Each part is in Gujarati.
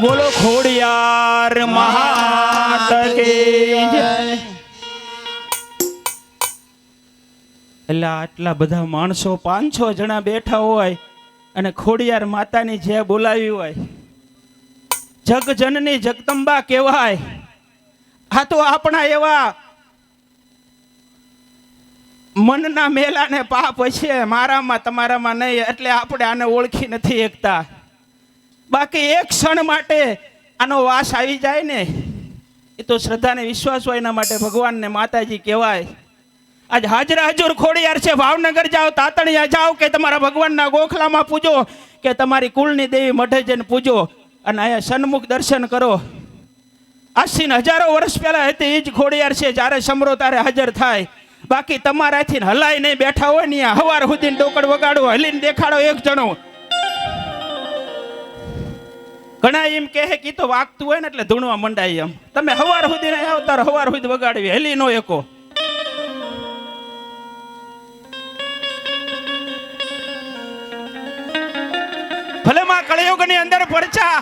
બોલો ખોડિયાર મહાત એટલે આટલા બધા માણસો પાંચસો જણા બેઠા હોય અને ખોડિયાર માતાની જે બોલાવી હોય જગજનની જગદંબા કહેવાય. આ તો આપણા એવા મનના મેલાને પાપ છે મારામાં તમારામાં નહીં, એટલે આપણે આને ઓળખી નથી એકતા. બાકી એક ક્ષણ માટે આનો વાસ આવી જાય ને, એ તો શ્રદ્ધાને વિશ્વાસ હોય એના માટે ભગવાનને માતાજી કહેવાય. આજ હાજરા હજુર ખોડિયાર છે, ભાવનગર જાઓ, તાતણિયા જાઓ, કે તમારા ભગવાનના ગોખલામાં પૂજો, કે તમારી કુળની દેવી મઢે જઈને પૂજો. અને અહીંયા સન્મુખ દર્શન કરો. આશીન હજારો વર્ષ પહેલા હતી એ જ ખોડિયાર છે, જ્યારે સમરો ત્યારે હાજર થાય. બાકી તમારાથી હલાઈ નહીં બેઠા હોય ને હવાર સુધી ડોકડ વગાડો, હલીને દેખાડો એક જણો. ઘણા એમ કહે કે તો વાગતું હોય ને એટલે ધૂણવા મંડાય એમ. તમે હવાર સુધી નહીં આવતા હવાર સુધી વગાડવી, હેલી નો એકો. ભલે માં કળિયુગની અંદર પડચા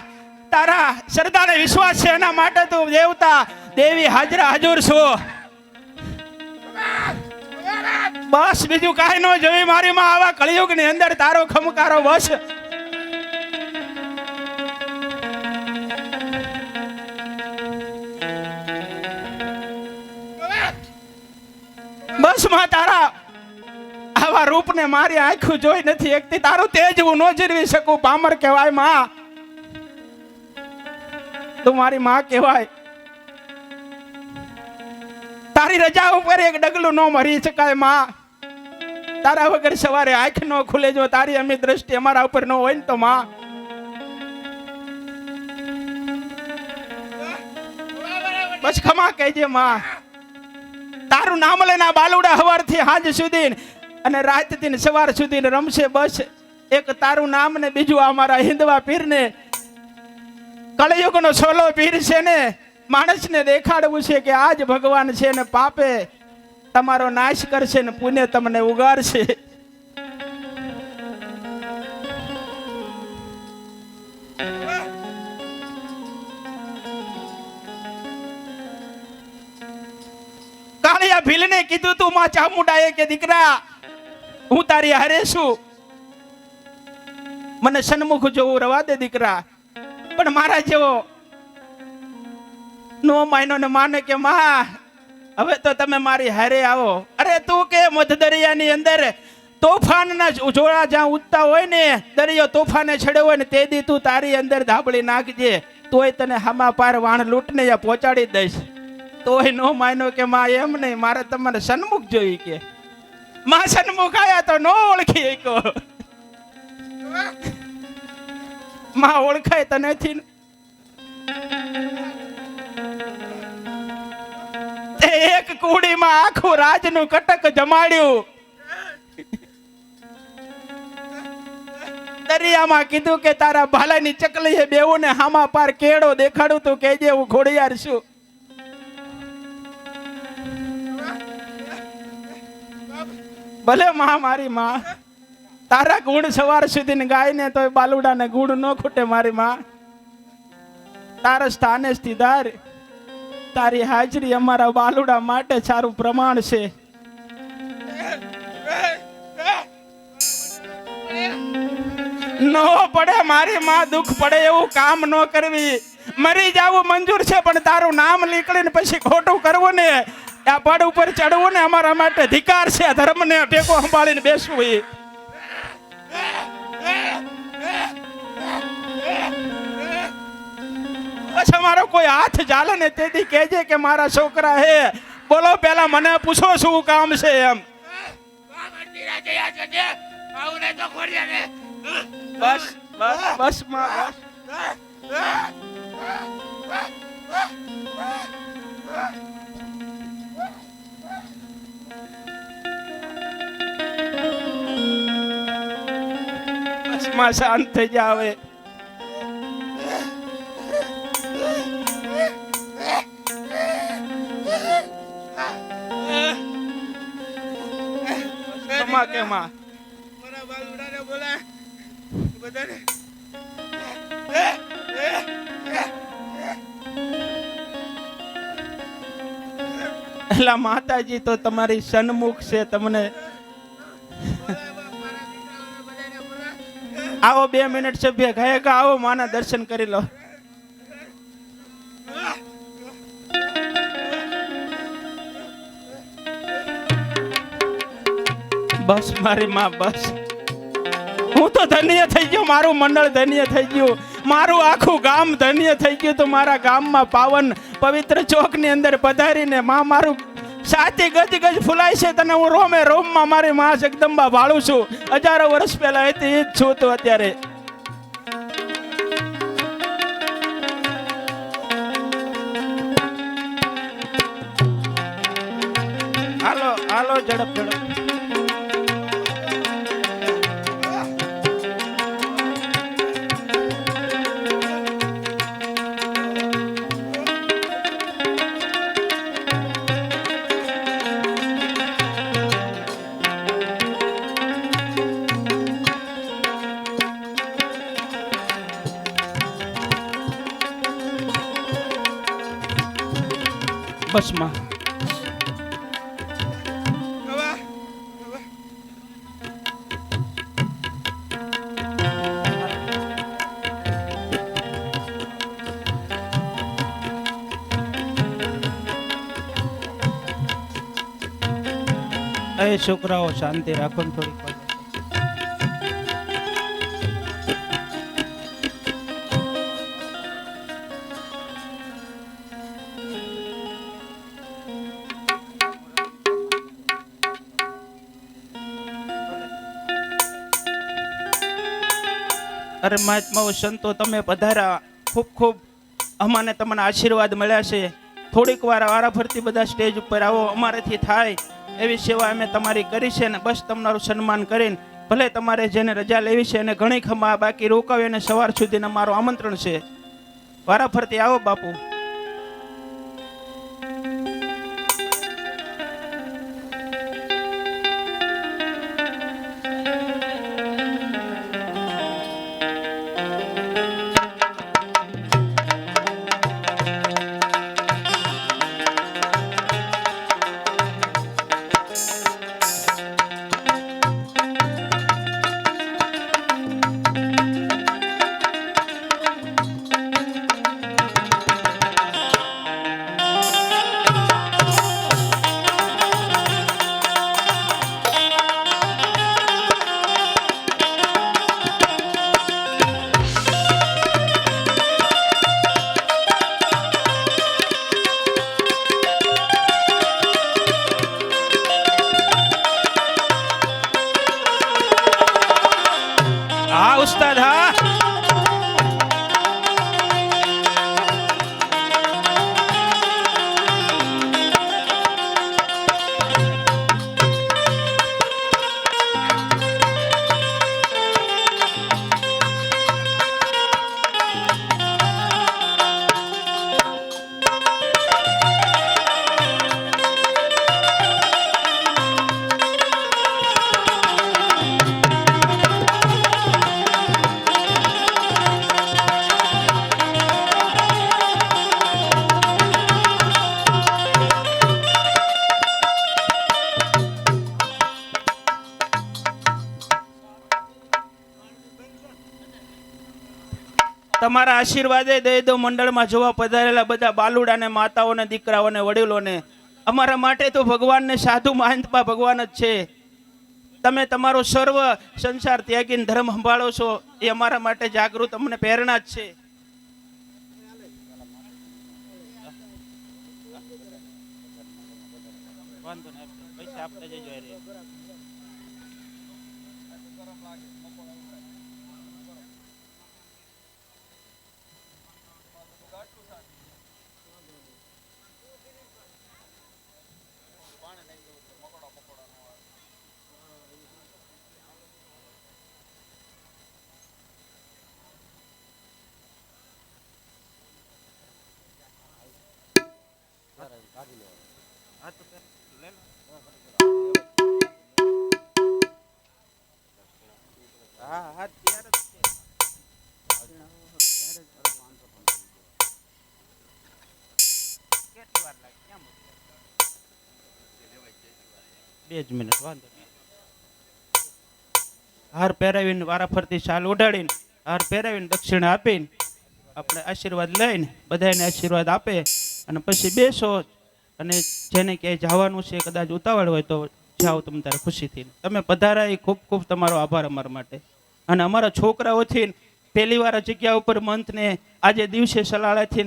તારા શ્રદ્ધાને વિશ્વાસ છે એના માટે તું દેવતા દેવી હાજરા હજુર છો. બસ બીજું કાંઈ ન જોઈ મારી માં આવા કળિયુગની અંદર તારો ખમકારો બસ બસમાં તારા આવા રૂપને મારી આંખું જોઈ નથી એકતી તારું તેજ હું ન જીરવી શકું. પામર કહેવાયમાં. તું માં કહેવાય. તારી રજા ઉપર એક ડગલું ન મરી શકાય, માં. તારા વગર સવારે આંખ ન ખુલે જો તારી અમી દ્રષ્ટિ અમારા ઉપર ન હોય ને તો, માં. બસ ખમા કહેજે, માં. તારું નામ લઈને આ બાલુડા હવારથી હાજ સુધી અને રાતથી ને સવાર સુધી રમશે બસ. એક તારું નામ ને બીજું અમારા હિંદવા પીરને કળયુગનો સોલો પીર છે ને, માણસને દેખાડવું છે કે આજ ભગવાન છે ને પાપે તમારો નાશ કરશે ને પુણ્ય તમને ઉગાડશે. કાળિયા ભીલને કીધું તું, માં ચામુંડાએ કે દીકરા, હું તારી હારે છું. મને સન્મુખ જોવું રવા દે દીકરા. પણ મારા જેવો નો માયનો ને માને કે માં હવે તો તમે મારી હારે આવો. અરે તું કે મધ દરિયાની અંદર તોફાનના જોડા જ્યાં ઉઠતા હોય ને, દરિયો તોફાને છેડે હોય ને, તે દી તું તારી અંદર ધાબળી નાખજે. તોય તને હામા પાર વાણ લૂંટને પહોંચાડી દઈશ. તોય નો માયનો કે માં એમ નહીં, મારે તમારે સન્મુખ જોઈ કે. માં સન્મુખ આયા તો નો ઓળખી શક્યો માં ઓળખાય તને નથી એક કુડીમાં આખું રાજનું કટક જમાડ્યું. દરિયામાં કીધું કે તારા ભાલાની ચકલીએ બેવું ને હામા પાર કેળો દેખાડું તું કેજે હું ઘોડિયાર છું. ભલે માં મારી માં તારા ગુણ સવાર સુધી ગાય ને તો બાલુડા ને ગુણ ન ખૂટે મારી માં. તારા સ્થાને સ્થિધાર. તારી હાજરી અમારા બાલુડા માટે સારું પ્રમાણ છે. નો પડે મારી માં દુઃખ પડે એવું કામ ન કરવી. મરી જાવું મંજૂર છે, પણ તારું નામ નીકળીને પછી ખોટું કરવું ને. આ પડ ઉપર ચડવું ને અમારા માટે ધિકાર છે, ધર્મને ટેકો સંભાળીને બેસવું એ. કોઈ હાથ ચાલે ને તેથી કહેજે કે મારા છોકરા હે. બોલો પેલા મને પૂછો શું કામ છે એમ. બસ બસ બસ, માં, બસ. બસ, માં, શાંત થઈ જાવે માં કેમાં? મારા બાલુડાને બોલાય બધાને. એલા માતાજી તો તમારી સન્મુખ છે તમને આવો બે મિનિટ સભ્ય ગાય આવો માના દર્શન કરી લો. બસ, મારી માં, બસ. હું તો ધન્ય થઈ ગયો, મારું મંડળ ધન્ય થઈ ગયું. મારું આખું ગામ ધન્ય થઈ ગયું તો મારા ગામમાં પાવન પવિત્ર ચોકની અંદર પધારીને માં મારું સાચી ગજ ગજ ફૂલાય છે તને હું રોમે રોમમાં મારી માં જગદંબા ભાળું છું. હજારો વર્ષ પહેલા હતી, એ જ છું તો અત્યારે. હાલો હાલો, ઝડપ ઝડપ. બસમાં એ છોકરાઓ શાંતિ રાખો ને થોડીક અરે મહાત્માઓ સંતો તમે પધાર્યા ખૂબ ખૂબ અમાને તમને આશીર્વાદ મળ્યા છે. થોડીક વાર વારાફરતી બધા સ્ટેજ ઉપર આવો, અમારાથી થાય. એવી સેવા અમે તમારી કરી છે ને બસ તમારું સન્માન કરીને. ભલે તમારે જેને રજા લેવી છે એને ઘણી ખમા બાકી રોકાવી અને સવાર સુધીને મારું આમંત્રણ છે. વારાફરતી આવો બાપુ. તમારા આશીર્વાદે દઈ મંડળમાં જોવા પધારેલા બધા બાલુડાને, માતાઓને, દીકરાઓને, વડીલોને. અમારા માટે તો ભગવાનને સાધુ મહંતપા ભગવાન જ છે. તમે તમારો સર્વ સંસાર ત્યાગીને ધર્મ સંભાળો છો, એ અમારા માટે જાગૃત, અમને પ્રેરણા જ છે. પૈસા આપતા જજો બે જ મિનિટ, વાંધો. હાર પહેરાવીને વારા ફરતી શાલ ઉડાડીને, હાર પહેરાવીને દક્ષિણા આપીને, આપણે આશીર્વાદ લઈને બધાને આશીર્વાદ આપે અને પછી બેસો અને જેને ક્યાંય જવાનું છે, કદાચ ઉતાવળ હોય તો જાઓ તમે તારે ખુશીથી. તમે પધારા એ ખૂબ ખૂબ તમારો આભાર અમારા માટે. અને અમારા છોકરાઓથી પહેલી વાર જગ્યા ઉપર મંથને આજે દિવસે સલાળાથી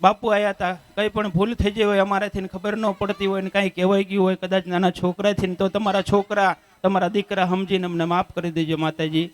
બાપુ આવ્યા હતા કંઈ પણ ભૂલ થઈ ગઈ હોય, અમારાથી ખબર ન પડતી હોય ને કાંઈ કહેવાઈ ગયું હોય, કદાચ નાના છોકરાથી તો તમારા છોકરા, તમારા દીકરા સમજીને અમને માફ કરી દેજો માતાજી.